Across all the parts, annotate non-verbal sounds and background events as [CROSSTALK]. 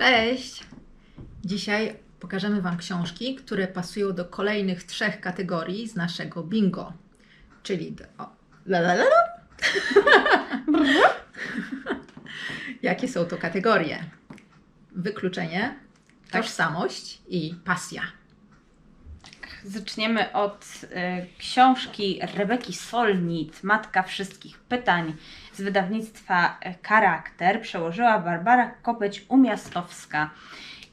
Cześć! Dzisiaj pokażemy Wam książki, które pasują do kolejnych trzech kategorii z naszego bingo. Czyli do... O, la, la, la, la. [LAUGHS] Jakie są to kategorie? Wykluczenie, tożsamość i pasja. Zaczniemy od e, książki Rebeki Solnit, Matka Wszystkich Pytań z wydawnictwa e, Charakter. Przełożyła Barbara Kopeć-Umiastowska.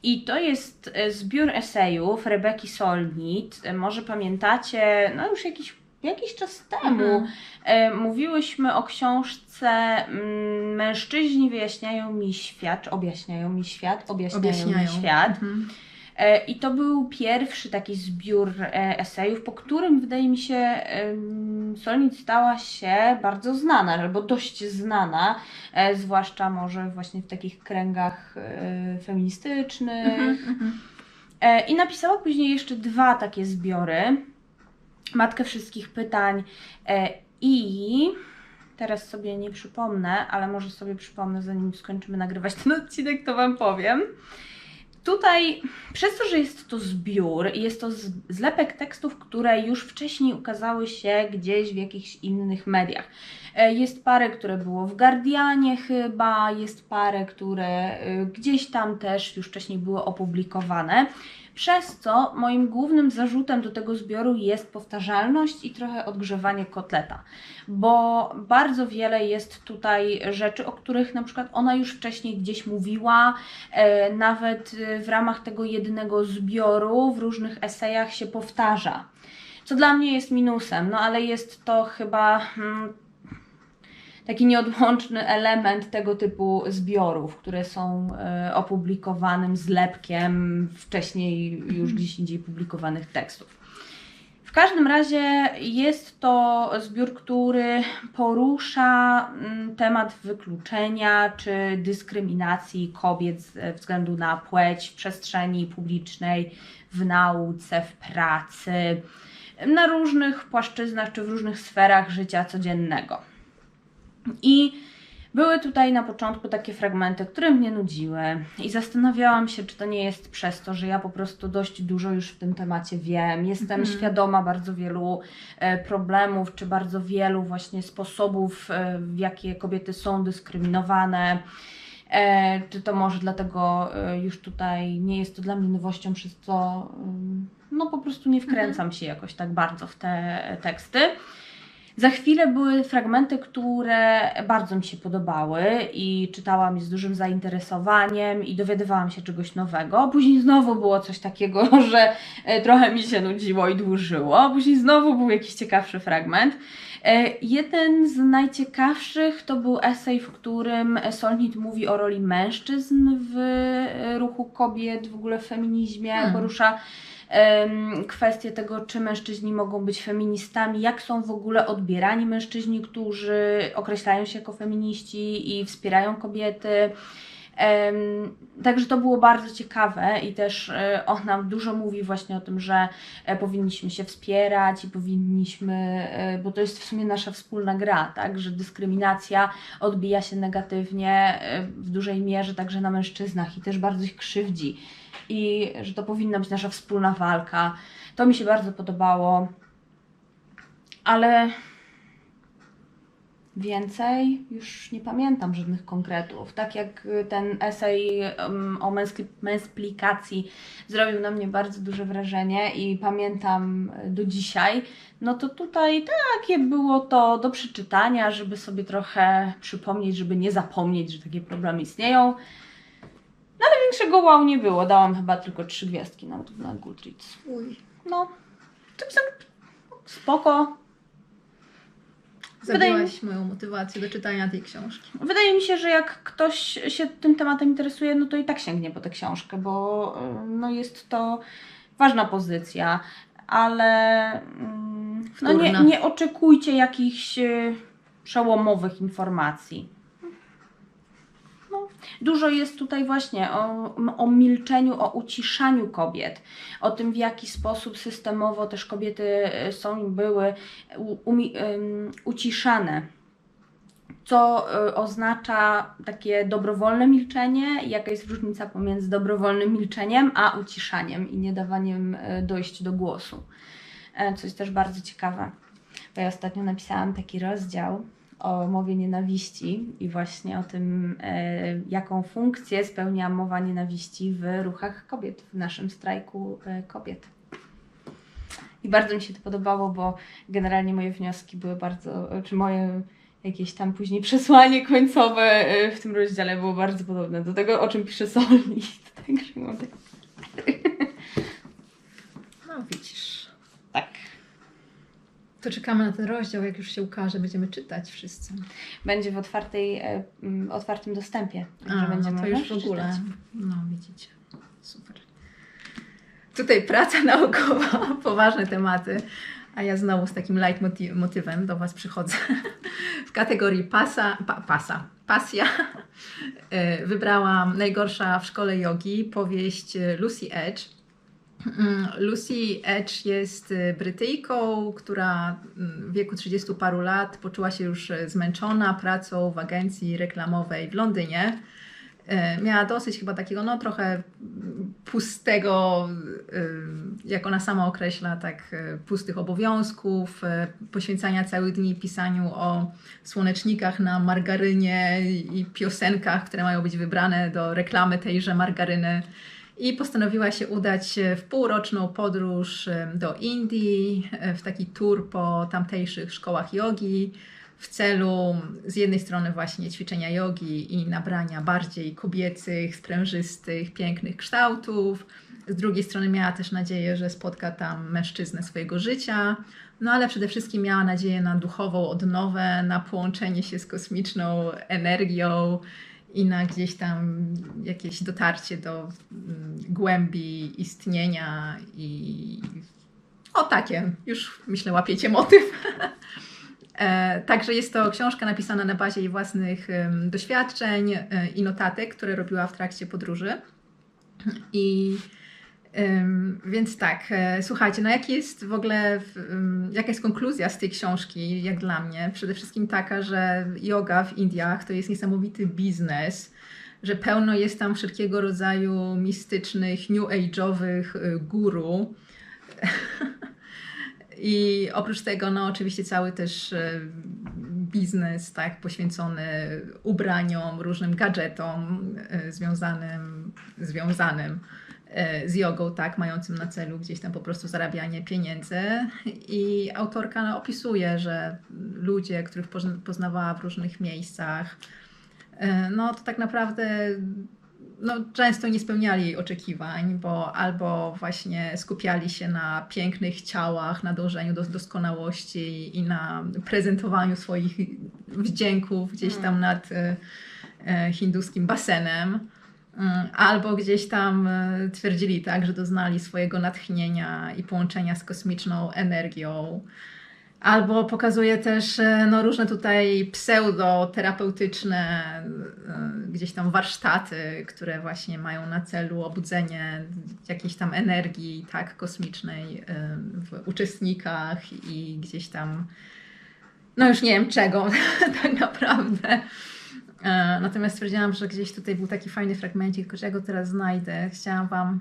I to jest e, zbiór esejów Rebeki Solnit. E, Może pamiętacie, no już jakiś, jakiś czas temu Mhm. mówiłyśmy o książce mm, Mężczyźni wyjaśniają mi świat, objaśniają mi świat, objaśniają, Objaśniają. mi świat. Mhm. E, I to był pierwszy taki zbiór e, esejów, po którym wydaje mi się Solnit stała się bardzo znana, albo dość znana, e, zwłaszcza może właśnie w takich kręgach feministycznych. Mhm, mhm. I napisała później jeszcze dwa takie zbiory. Matkę wszystkich pytań i teraz sobie nie przypomnę, ale może sobie przypomnę zanim skończymy nagrywać ten odcinek, to Wam powiem. Tutaj, przez to, że jest to zbiór jest to zlepek tekstów, które już wcześniej ukazały się gdzieś w jakichś innych mediach. E, Jest parę, które było w Guardianie chyba, jest parę, które y, gdzieś tam też już wcześniej były opublikowane. Przez co moim głównym zarzutem do tego zbioru jest powtarzalność i trochę odgrzewanie kotleta, bo bardzo wiele jest tutaj rzeczy, o których na przykład ona już wcześniej gdzieś mówiła, e, nawet y, w ramach tego jednego zbioru w różnych esejach się powtarza. Co dla mnie jest minusem, no ale jest to chyba hmm, taki nieodłączny element tego typu zbiorów, które są e, opublikowanym zlepkiem wcześniej już gdzieś indziej publikowanych tekstów. W każdym razie jest to zbiór, który porusza mm, temat wykluczenia czy dyskryminacji kobiet ze względu na płeć w przestrzeni publicznej, w nauce, w pracy, na różnych płaszczyznach czy w różnych sferach życia codziennego. I były tutaj na początku takie fragmenty, które mnie nudziły, i zastanawiałam się, czy to nie jest przez to, że ja po prostu dość dużo już w tym temacie wiem. Jestem Mhm. świadoma bardzo wielu e, problemów, czy bardzo wielu właśnie sposobów, e, w jakie kobiety są dyskryminowane. E, czy to może dlatego już tutaj nie jest to dla mnie nowością, przez co ym, no po prostu nie wkręcam się jakoś tak bardzo w te teksty. Za chwilę były fragmenty, które bardzo mi się podobały i czytałam je z dużym zainteresowaniem i dowiadywałam się czegoś nowego. Później znowu było coś takiego, [LAUGHS] że e, trochę mi się nudziło i dłużyło. Później znowu był jakiś ciekawszy fragment. E, Jeden z najciekawszych to był esej, w którym Solnit mówi o roli mężczyzn w e, ruchu kobiet, w ogóle w feminizmie, Hmm. porusza kwestię tego, czy mężczyźni mogą być feministami, jak są w ogóle odbierani mężczyźni, którzy określają się jako feminiści i wspierają kobiety. Także to było bardzo ciekawe i też e, ona dużo mówi właśnie o tym, że e, powinniśmy się wspierać i powinniśmy, e, bo to jest w sumie nasza wspólna gra, tak, że dyskryminacja odbija się negatywnie w dużej mierze także na mężczyznach i też bardzo ich krzywdzi i że to powinna być nasza wspólna walka. To mi się bardzo podobało, ale więcej już nie pamiętam żadnych konkretów. Tak jak y, ten esej em, o męsplikacji zrobił na mnie bardzo duże wrażenie i pamiętam y, do dzisiaj, no to tutaj takie było to do przeczytania, żeby sobie trochę przypomnieć, żeby nie zapomnieć, że takie problemy istnieją. No ale większego wow nie było. Dałam chyba tylko trzy gwiazdki na, na Goodreads. Uj, No, tymczasem spoko. Wydaje zabiłaś moją motywację do czytania tej książki. Wydaje mi się, że jak ktoś się tym tematem interesuje, no to i tak sięgnie po tę książkę, bo y, no jest to ważna pozycja, ale mm, no nie, nie oczekujcie jakichś y, przełomowych informacji. Dużo jest tutaj właśnie o, o milczeniu, o uciszaniu kobiet, o tym w jaki sposób systemowo też kobiety y, są i były u, ym, uciszane co y, oznacza takie dobrowolne milczenie jaka jest różnica pomiędzy dobrowolnym milczeniem a uciszaniem i nie dawaniem y, dojść do głosu. E, Co jest też bardzo ciekawe. Bo ja ostatnio napisałam taki rozdział o mowie nienawiści i właśnie o tym, e, jaką funkcję spełnia mowa nienawiści w ruchach kobiet, w naszym strajku e, kobiet. I bardzo mi się to podobało, bo generalnie moje wnioski były bardzo, czy moje jakieś tam później przesłanie końcowe e, w tym rozdziale było bardzo podobne do tego, o czym pisze Solnit. Także mam tak. No widzisz. To czekamy na ten rozdział, jak już się ukaże, będziemy czytać wszyscy. Będzie w otwartej, e, otwartym dostępie. A, będzie no to już w ogóle. przeczytać. No widzicie. Super. Tutaj praca [LAUGHS] naukowa, poważne tematy, a ja znowu z takim light moti- motywem do Was przychodzę. [LAUGHS] W kategorii pasa, pa, pasa, pasja e, wybrałam najgorsza w szkole jogi powieść e, Lucy Edge. Mm, Lucy Edge jest e, Brytyjką, która mm, w wieku 30 paru lat poczuła się już e, zmęczona pracą w agencji reklamowej w Londynie. E, Miała dosyć chyba takiego, no trochę mm, pustego, jak ona sama określa, tak pustych obowiązków, poświęcania całych dni pisaniu o słonecznikach na margarynie i piosenkach, które mają być wybrane do reklamy tejże margaryny. I postanowiła się udać w półroczną podróż e, do Indii, e, w taki tour po tamtejszych szkołach jogi, w celu z jednej strony właśnie ćwiczenia jogi i nabrania bardziej kobiecych, sprężystych, pięknych kształtów. Z drugiej strony miała też nadzieję, że spotka tam mężczyznę swojego życia. No ale przede wszystkim miała nadzieję na duchową odnowę, na połączenie się z kosmiczną energią i na gdzieś tam jakieś dotarcie do głębi istnienia i o takie, już myślę łapiecie motyw. [LAUGHS] E, Także jest to książka napisana na bazie jej własnych doświadczeń e, i notatek, które robiła w trakcie podróży. I więc tak, e, słuchajcie, no jaki jest w ogóle, jaka jest konkluzja z tej książki, jak dla mnie? Przede wszystkim taka, że yoga w Indiach to jest niesamowity biznes, że pełno jest tam wszelkiego rodzaju mistycznych, new age'owych e, guru. [LAUGHS] I oprócz tego, no oczywiście cały też e, biznes, tak, poświęcony ubraniom, różnym gadżetom e, związanym, związanym z jogą, tak, mającym na celu gdzieś tam po prostu zarabianie pieniędzy. I autorka no, opisuje, że ludzie, których pozna- poznawała w różnych miejscach, no to tak naprawdę no, często nie spełniali jej oczekiwań, bo albo właśnie skupiali się na pięknych ciałach, na dążeniu do doskonałości i na prezentowaniu swoich wdzięków gdzieś tam nad e, e, hinduskim basenem. Mm, Albo gdzieś tam e, twierdzili tak, że doznali swojego natchnienia i połączenia z kosmiczną energią. Albo pokazuje też e, no, różne tutaj pseudoterapeutyczne e, gdzieś tam warsztaty, które właśnie mają na celu obudzenie jakiejś tam energii tak kosmicznej e, w uczestnikach i gdzieś tam no już nie wiem czego [LAUGHS] tak naprawdę. Natomiast stwierdziłam, że gdzieś tutaj był taki fajny fragmencik, tylko że ja go teraz znajdę. Chciałam Wam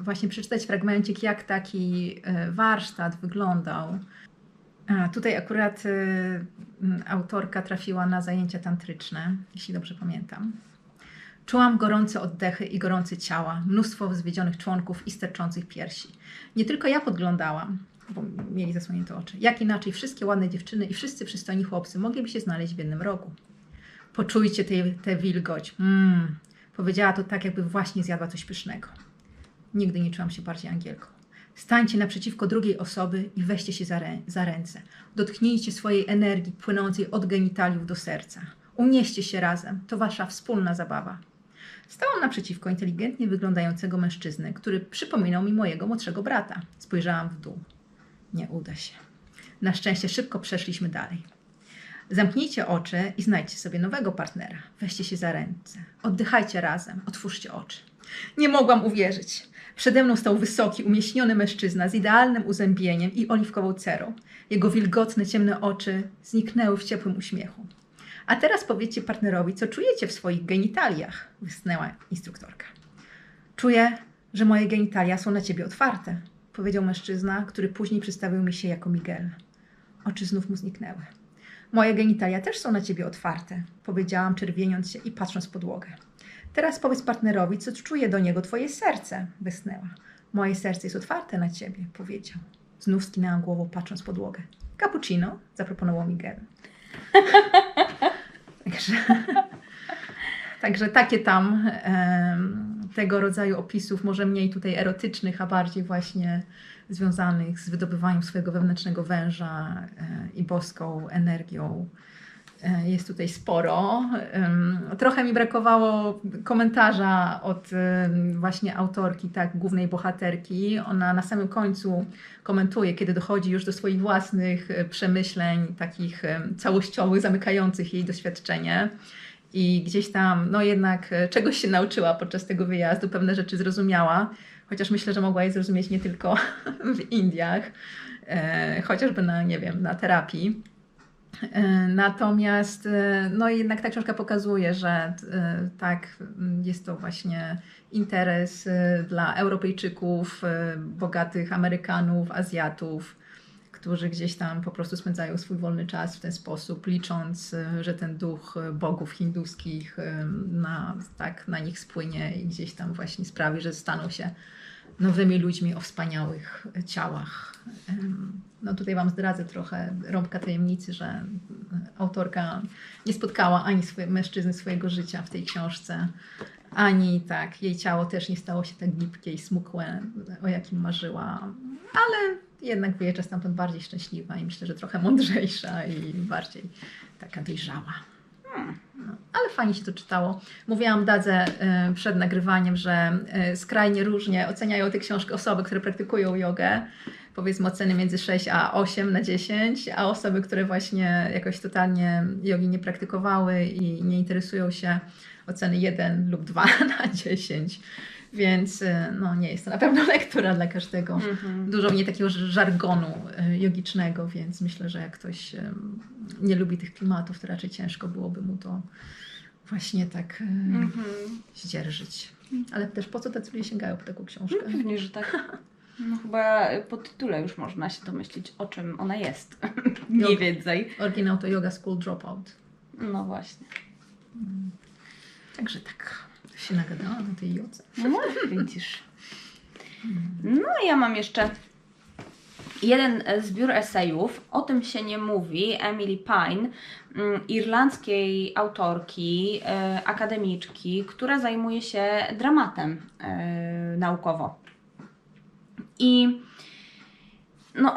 właśnie przeczytać fragmencik, jak taki e, warsztat wyglądał. Tutaj akurat e, autorka trafiła na zajęcia tantryczne, jeśli dobrze pamiętam. Czułam gorące oddechy i gorące ciała, mnóstwo zwiedzionych członków i sterczących piersi. Nie tylko ja podglądałam, bo mieli zasłonięte oczy. Jak inaczej wszystkie ładne dziewczyny i wszyscy przystojni chłopcy mogliby się znaleźć w jednym rogu. Poczujcie tę wilgoć. Mmm, powiedziała to tak, jakby właśnie zjadła coś pysznego. Nigdy nie czułam się bardziej angielką. Stańcie naprzeciwko drugiej osoby i weźcie się za, rę- za ręce. Dotknijcie swojej energii płynącej od genitaliów do serca. Unieście się razem. To wasza wspólna zabawa. Stałam naprzeciwko inteligentnie wyglądającego mężczyzny, który przypominał mi mojego młodszego brata. Spojrzałam w dół. Nie uda się. Na szczęście szybko przeszliśmy dalej. Zamknijcie oczy i znajdźcie sobie nowego partnera. Weźcie się za ręce. Oddychajcie razem. Otwórzcie oczy. Nie mogłam uwierzyć. Przede mną stał wysoki, umieśniony mężczyzna z idealnym uzębieniem i oliwkową cerą. Jego wilgotne, ciemne oczy zniknęły w ciepłym uśmiechu. A teraz powiedzcie partnerowi, co czujecie w swoich genitaliach, wysnęła instruktorka. Czuję, że moje genitalia są na ciebie otwarte, powiedział mężczyzna, który później przedstawił mi się jako Miguel. Oczy znów mu zniknęły. Moje genitalia też są na ciebie otwarte, powiedziałam, czerwieniąc się i patrząc w podłogę. Teraz powiedz partnerowi, co czuje do niego twoje serce, wysnęła. Moje serce jest otwarte na ciebie, powiedział. Znów skinęłam głową, patrząc w podłogę. Cappuccino, zaproponował Miguel. [LAUGHS] Także, także takie tam tego rodzaju opisów, może mniej tutaj erotycznych, a bardziej właśnie związanych z wydobywaniem swojego wewnętrznego węża e, i boską energią. E, Jest tutaj sporo. Trochę mi brakowało komentarza od właśnie autorki, tak, głównej bohaterki. Ona na samym końcu komentuje, kiedy dochodzi już do swoich własnych e, przemyśleń, takich całościowych, zamykających jej doświadczenie. I gdzieś tam, no jednak e, czegoś się nauczyła podczas tego wyjazdu, pewne rzeczy zrozumiała, chociaż myślę, że mogła je zrozumieć nie tylko [LAUGHS] w Indiach, e, chociażby na, nie wiem, na terapii. E, Natomiast no jednak ta książka pokazuje, że tak jest to właśnie interes dla Europejczyków, bogatych Amerykanów, Azjatów, którzy gdzieś tam po prostu spędzają swój wolny czas w ten sposób, licząc, e, że ten duch e, bogów hinduskich e, na, tak, na nich spłynie i gdzieś tam właśnie sprawi, że staną się nowymi ludźmi o wspaniałych ciałach. No tutaj Wam zdradzę trochę rąbka tajemnicy, że autorka nie spotkała ani swoje, mężczyzny swojego życia w tej książce, ani tak, jej ciało też nie stało się tak gibkie i smukłe, o jakim marzyła, ale jednak wyjeżdża stamtąd bardziej szczęśliwa i myślę, że trochę mądrzejsza i bardziej taka dojrzała. No, ale fajnie się to czytało. Mówiłam Dadze e, przed nagrywaniem, że e, skrajnie różnie oceniają tę książkę osoby, które praktykują jogę. Powiedzmy oceny między 6 a 8 na 10, a osoby, które właśnie jakoś totalnie jogi nie praktykowały i nie interesują się, oceny 1 lub 2 [LAUGHS] na 10. Więc e, no, nie jest to na pewno [LAUGHS] lektura dla każdego Mhm. dużo mnie takiego żargonu e, jogicznego, więc myślę, że jak ktoś em, nie lubi tych klimatów, to raczej ciężko byłoby mu to właśnie tak Mhm. zdzierżyć. Ale też po co tacy ludzie sięgają po taką książkę? No pewnie, że tak. No chyba po tytule już można się domyślić, o czym ona jest. [LAUGHS] Mniej Yoga. więcej. Oryginał to Yoga School Dropout. No właśnie. Także tak się nagadałam na tej jodze. No widzisz. No ja mam jeszcze jeden e, zbiór esejów. O tym się nie mówi. Emily Pine, mm, irlandzkiej autorki, e, akademiczki, która zajmuje się dramatem e, naukowo. I no,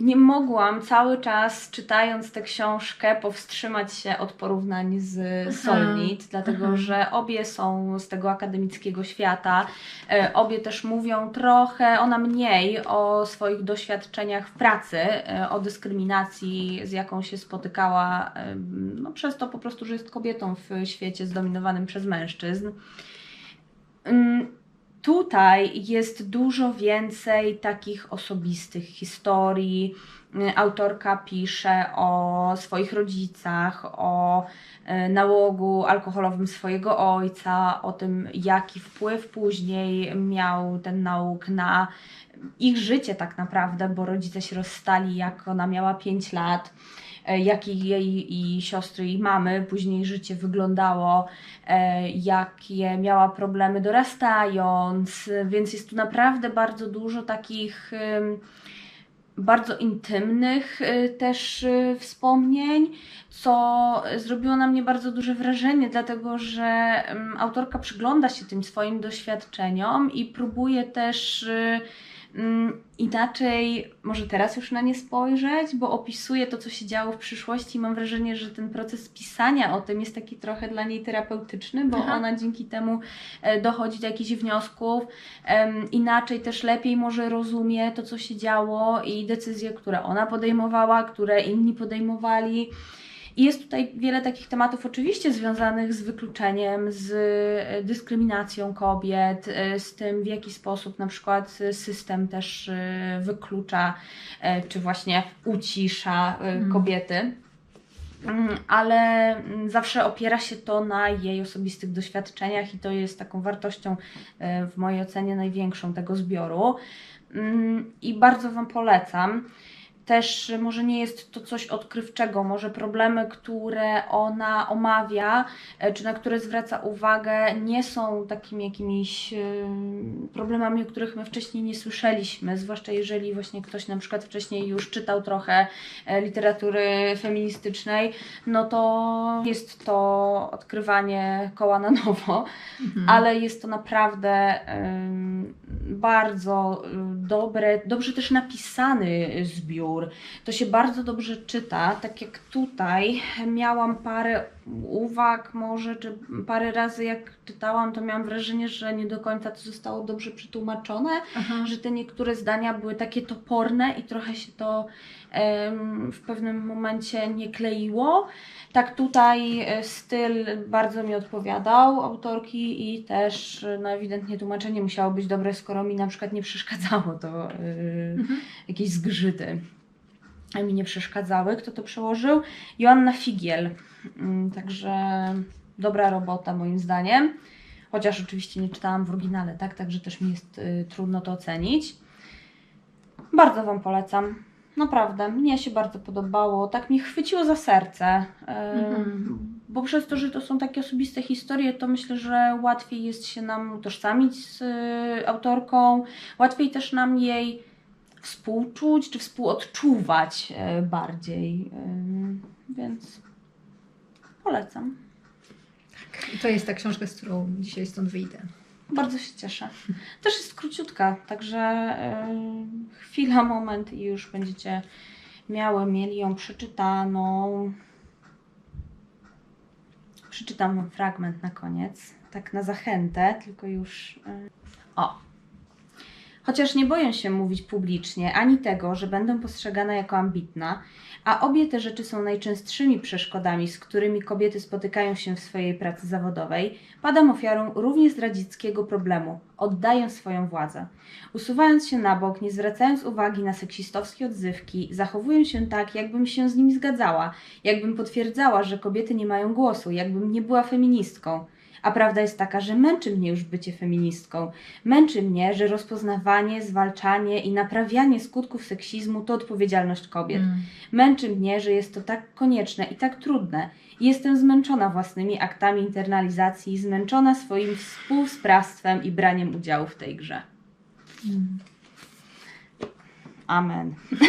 nie mogłam cały czas, czytając tę książkę, powstrzymać się od porównań z Aha. Solnit, dlatego Aha. że obie są z tego akademickiego świata. E, Obie też mówią trochę, ona mniej o swoich doświadczeniach w pracy, e, o dyskryminacji, z jaką się spotykała, no, przez to po prostu, że jest kobietą w świecie zdominowanym przez mężczyzn. Tutaj jest dużo więcej takich osobistych historii. Autorka pisze o swoich rodzicach, o y, nałogu alkoholowym swojego ojca, o tym, jaki wpływ później miał ten nałóg na ich życie, tak naprawdę, bo rodzice się rozstali, jak ona miała 5 lat. Y, Jak i jej i siostry i mamy. Później życie wyglądało, e, jakie miała problemy dorastając, więc jest tu naprawdę bardzo dużo takich bardzo intymnych y, też wspomnień, co zrobiło na mnie bardzo duże wrażenie, dlatego że autorka przygląda się tym swoim doświadczeniom i próbuje też inaczej, może teraz już na nie spojrzeć, bo opisuje to, co się działo w przyszłości i mam wrażenie, że ten proces pisania o tym jest taki trochę dla niej terapeutyczny, bo Aha. ona dzięki temu e, dochodzi do jakichś wniosków, inaczej też lepiej może rozumie to, co się działo i decyzje, które ona podejmowała, które inni podejmowali. I jest tutaj wiele takich tematów, oczywiście związanych z wykluczeniem, z e, dyskryminacją kobiet, e, z tym, w jaki sposób na przykład system też e, wyklucza, czy właśnie ucisza Mm. kobiety. Mm, Ale mm, zawsze opiera się to na jej osobistych doświadczeniach, i to jest taką wartością, w mojej ocenie, największą tego zbioru. Mm, I bardzo Wam polecam. Też może nie jest to coś odkrywczego, może problemy, które ona omawia, e, czy na które zwraca uwagę, nie są takimi jakimiś em, problemami, o których my wcześniej nie słyszeliśmy, zwłaszcza jeżeli właśnie ktoś na przykład wcześniej już czytał trochę e, literatury feministycznej, no to jest to odkrywanie koła na nowo Mhm. ale jest to naprawdę bardzo dobre, dobrze też napisany zbiór. To się bardzo dobrze czyta, tak jak tutaj miałam parę uwag może, czy parę razy jak czytałam, to miałam wrażenie, że nie do końca to zostało dobrze przetłumaczone, Aha. że te niektóre zdania były takie toporne i trochę się to em, w pewnym momencie nie kleiło. Tak tutaj e, styl bardzo mi odpowiadał autorki i też e, no ewidentnie tłumaczenie musiało być dobre, skoro mi na przykład nie przeszkadzało to e, Mhm. jakieś zgrzyty mi nie przeszkadzały. Kto to przełożył? Joanna Figiel. Mm, Także dobra robota moim zdaniem. Chociaż oczywiście nie czytałam w oryginale, tak? Także też mi jest y, trudno to ocenić. Bardzo Wam polecam. Naprawdę, mnie się bardzo podobało. Tak mi chwyciło za serce. Mhm. Bo przez to, że to są takie osobiste historie, to myślę, że łatwiej jest się nam utożsamić z y, autorką. Łatwiej też nam jej współczuć czy współodczuwać e, bardziej. Ym, Więc polecam. I to jest ta książka, z którą dzisiaj stąd wyjdę. Bardzo się cieszę. Też jest króciutka, także y, chwila, [LAUGHS] moment i już będziecie miały, mieli ją przeczytaną. Przeczytam fragment na koniec, tak na zachętę, tylko już. O. Chociaż nie boję się mówić publicznie ani tego, że będę postrzegana jako ambitna, a obie te rzeczy są najczęstszymi przeszkodami, z którymi kobiety spotykają się w swojej pracy zawodowej, padam ofiarą równie zdradzieckiego problemu, oddaję swoją władzę. Usuwając się na bok, nie zwracając uwagi na seksistowskie odzywki, zachowuję się tak, jakbym się z nimi zgadzała, jakbym potwierdzała, że kobiety nie mają głosu, jakbym nie była feministką. A prawda jest taka, że męczy mnie już bycie feministką. Męczy mnie, że rozpoznawanie, zwalczanie i naprawianie skutków seksizmu to odpowiedzialność kobiet. Mm. Męczy mnie, że jest to tak konieczne i tak trudne. Jestem zmęczona własnymi aktami internalizacji, zmęczona swoim współsprawstwem i braniem udziału w tej grze. Mm. Amen. [LAUGHS]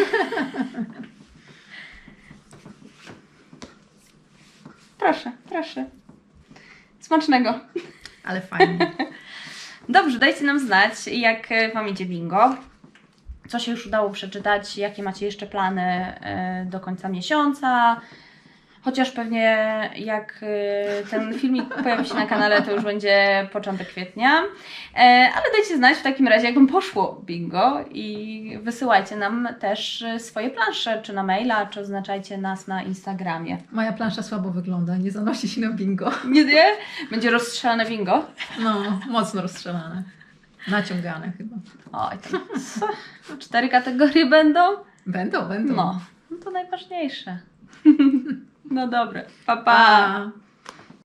proszę, proszę. Smacznego. Ale fajnie. Dobrze, dajcie nam znać, jak e, Wam idzie bingo. Co się już udało przeczytać, jakie macie jeszcze plany e, do końca miesiąca. Chociaż pewnie jak e, ten filmik pojawi się na kanale, to już będzie początek kwietnia. E, Ale dajcie znać w takim razie, jak Wam poszło bingo i wysyłajcie nam też e, swoje plansze, czy na maila, czy oznaczajcie nas na Instagramie. Moja plansza słabo wygląda, nie zanosi się na bingo. Nie, nie? Będzie rozstrzelane bingo. No, mocno rozstrzelane. Naciągane chyba. Oj, tam co? Cztery kategorie będą? Będą, będą. No, no to najważniejsze. [LAUGHS] No dobra, pa pa. Pa.